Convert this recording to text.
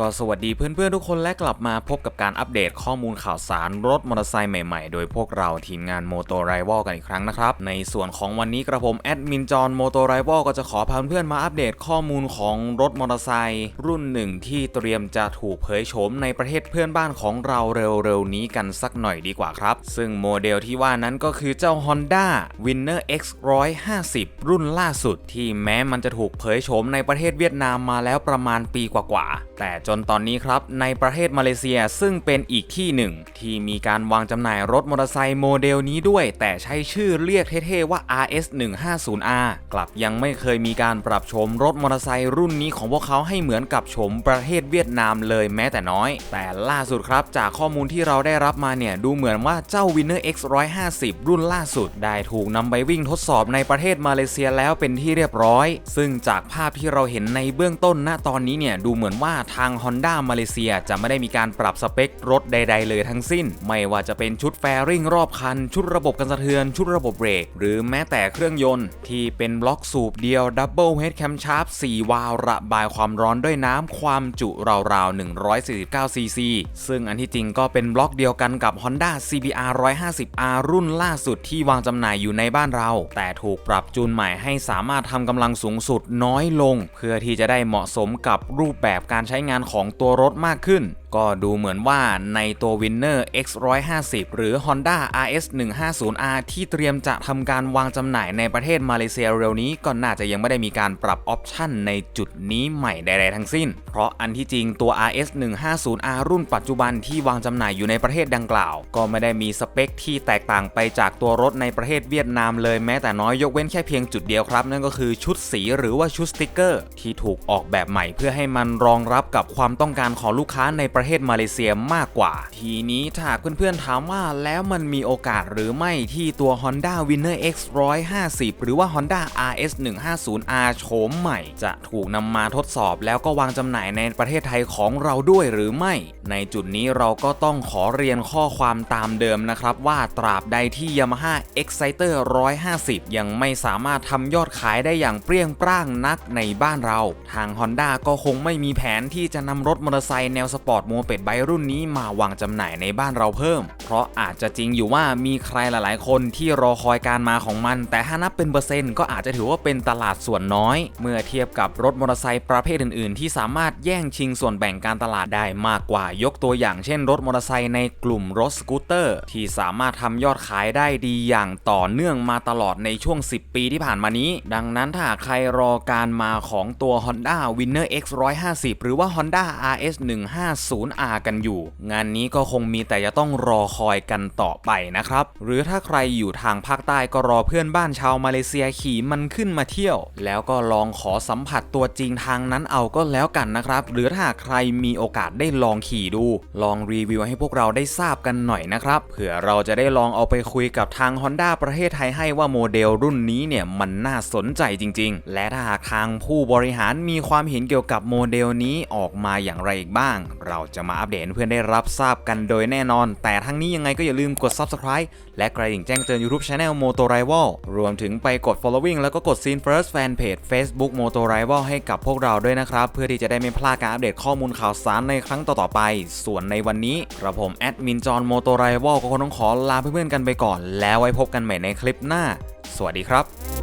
ก็สวัสดีเพื่อนๆทุกคนและกลับมาพบกับการอัปเดตข้อมูลข่าวสารรถมอเตอร์ไซค์ใหม่ๆ โดยพวกเราทีมงาน Moto Rival กันอีกครั้งนะครับ ในส่วนของวันนี้กระผมแอดมินจอห์น Moto Rival ก็จะขอพาเพื่อนๆมาอัปเดตข้อมูลของรถมอเตอร์ไซค์รุ่นหนึ่งที่เตรียมจะถูกเผยโฉมในประเทศเพื่อนบ้านของเราเร็วๆนี้กันสักหน่อยดีกว่าครับ ซึ่งโมเดลที่ว่านั้นก็คือเจ้า Honda Winner X 150รุ่นล่าสุด ที่แม้มันจะถูกเผยโฉมในประเทศเวียดนามมาแล้วประมาณปีกว่าๆแต่จนตอนนี้ครับ ในประเทศมาเลเซียซึ่งเป็นอีกที่หนึ่ง ที่มีการวางจำหน่ายรถมอเตอร์ไซค์โมเดลนี้ด้วย แต่ใช้ชื่อเรียกเท่ๆว่า RS 150R กลับยังไม่เคยมีการปรับโฉมรถมอเตอร์ไซค์รุ่นนี้ของพวกเขาให้เหมือนกับโฉมประเทศเวียดนามเลยแม้แต่น้อย แต่ล่าสุดครับ จากข้อมูลที่เราได้รับมาเนี่ยดูเหมือนว่าเจ้า Winner X 150รุ่นล่าสุด ได้ถูกนำไปวิ่งทดสอบในประเทศมาเลเซียแล้วเป็นที่เรียบร้อย ซึ่งจากภาพที่เราเห็นในเบื้องต้นณตอนนี้เนี่ยดูเหมือนว่าทาง Honda มาเลเซียจะไม่ได้มีการปรับสเปครถใด ๆ เลยทั้งสิ้น ไม่ว่าจะเป็นชุดแฟริงรอบคัน ชุดระบบกันสะเทือน ชุดระบบเบรก หรือแม้แต่เครื่องยนต์ ที่เป็นบล็อกสูบเดียวดับเบิลเฮดแคมชาร์ป4วาล์วระบายความร้อนด้วยน้ำความจุราวๆ149ซีซีซึ่งอันที่จริงก็เป็นบล็อกเดียวกันกับ Honda CBR 150R รุ่นล่าสุดที่วางจำหน่ายอยู่ในบ้านเรา แต่ถูกปรับจูนใหม่ให้สามารถทำกำลังสูงสุดน้อยลง เพื่อที่จะได้เหมาะสมกับรูปแบบการใช้งานของตัวรถมากขึ้นก็ดูเหมือนว่าในตัว Winner X 150 หรือ Honda RS 150R ที่เตรียมจะทำการวางจำหน่ายในประเทศมาเลเซียเร็วนี้ก็น่าจะยังไม่ได้มีการปรับออปชั่นในจุดนี้ใหม่ใดๆทั้งสิ้น เพราะอันที่จริงตัว RS 150R รุ่นปัจจุบันที่วางจำหน่ายอยู่ในประเทศดังกล่าว ก็ไม่ได้มีสเปคที่แตกต่างไปจากตัวรถในประเทศเวียดนามเลยแม้แต่น้อยยกเว้นแค่เพียงจุดเดียวครับ นั่นก็คือชุดสีหรือว่าชุดสติกเกอร์ ที่ถูกออกแบบใหม่เพื่อให้มันรองรับกับความต้องการของลูกค้าในประเทศมาเลเซียมากกว่า ทีนี้ถ้าเพื่อนๆถามว่าแล้วมันมีโอกาสหรือไม่ที่ตัว Honda Winner X 150 หรือว่า Honda RS 150R โฉมใหม่ จะถูกนำมาทดสอบแล้วก็วางจำหน่ายในประเทศไทยของเราด้วยหรือไม่ ในจุดนี้เราก็ต้องขอเรียนข้อความตามเดิมนะครับว่าตราบใดที่ Yamaha Exciter 150 ยังไม่สามารถทำยอดขายได้อย่างเปรี้ยงปร้างนักในบ้านเรา ทาง Honda ก็คงไม่มีแผนที่จะนำรถมอเตอร์ไซค์แนวสปอร์ตโมเป็ดไบรุ่นนี้มาวางจำหน่ายในบ้านเราเพิ่ม เพราะอาจจะจริงอยู่ว่ามีใครหลายๆ คนที่รอคอยการมาของมัน แต่ถ้านับเป็นเปอร์เซ็นต์ก็อาจจะถือว่าเป็นตลาดส่วนน้อย เมื่อเทียบกับรถมอเตอร์ไซค์ประเภทอื่น ๆ ที่สามารถแย่งชิงส่วนแบ่งการตลาดได้มากกว่ายกตัวอย่างเช่น รถมอเตอร์ไซค์ในกลุ่มรถสกูตเตอร์ ที่สามารถทำยอดขายได้ดีอย่างต่อเนื่องมาตลอดในช่วง 10 ปีที่ผ่านมานี้ ดังนั้นถ้าใครรอการมาของตัว Honda Winner X 150หรือว่า Honda RS150 0R กันอยู่ งานนี้ก็คงมีแต่จะต้องรอคอยกันต่อไปนะครับ หรือถ้าใครอยู่ทางภาคใต้ก็รอเพื่อนบ้านชาวมาเลเซียขี่มันขึ้นมาเที่ยว แล้วก็ลองขอสัมผัสตัวจริงทางนั้นเอาก็แล้วกันนะครับ หรือถ้าใครมีโอกาสได้ลองขี่ดู ลองรีวิวให้พวกเราได้ทราบกันหน่อยนะครับ เผื่อเราจะได้ลองเอาไปคุยกับทาง Honda ประเทศไทยให้ว่าโมเดลรุ่นนี้เนี่ยมันน่าสนใจจริง ๆ และถ้าหากทางผู้บริหารมีความเห็นเกี่ยวกับโมเดลนี้ออกมาอย่างไรอีกบ้าง เราจะมาอัปเดตเพื่อนได้รับทราบกันโดยแน่นอน แต่ทั้งนี้ยังไงก็อย่าลืมกด Subscribe และกระดิ่งแจ้งเตือน YouTube Channel Moto Rival รวมถึงไปกด Following แล้วก็กด Scene First Fanpage Facebook Moto Rival ให้กับพวกเราด้วยนะครับ เพื่อที่จะได้ไม่พลาดการอัปเดตข้อมูลข่าวสารในครั้งต่อๆไป ส่วนในวันนี้กระผมแอดมินจอห์น Moto Rival ก็คงต้องขอลาเพื่อนๆกันไปก่อน แล้วไว้พบกันใหม่ในคลิปหน้า สวัสดีครับ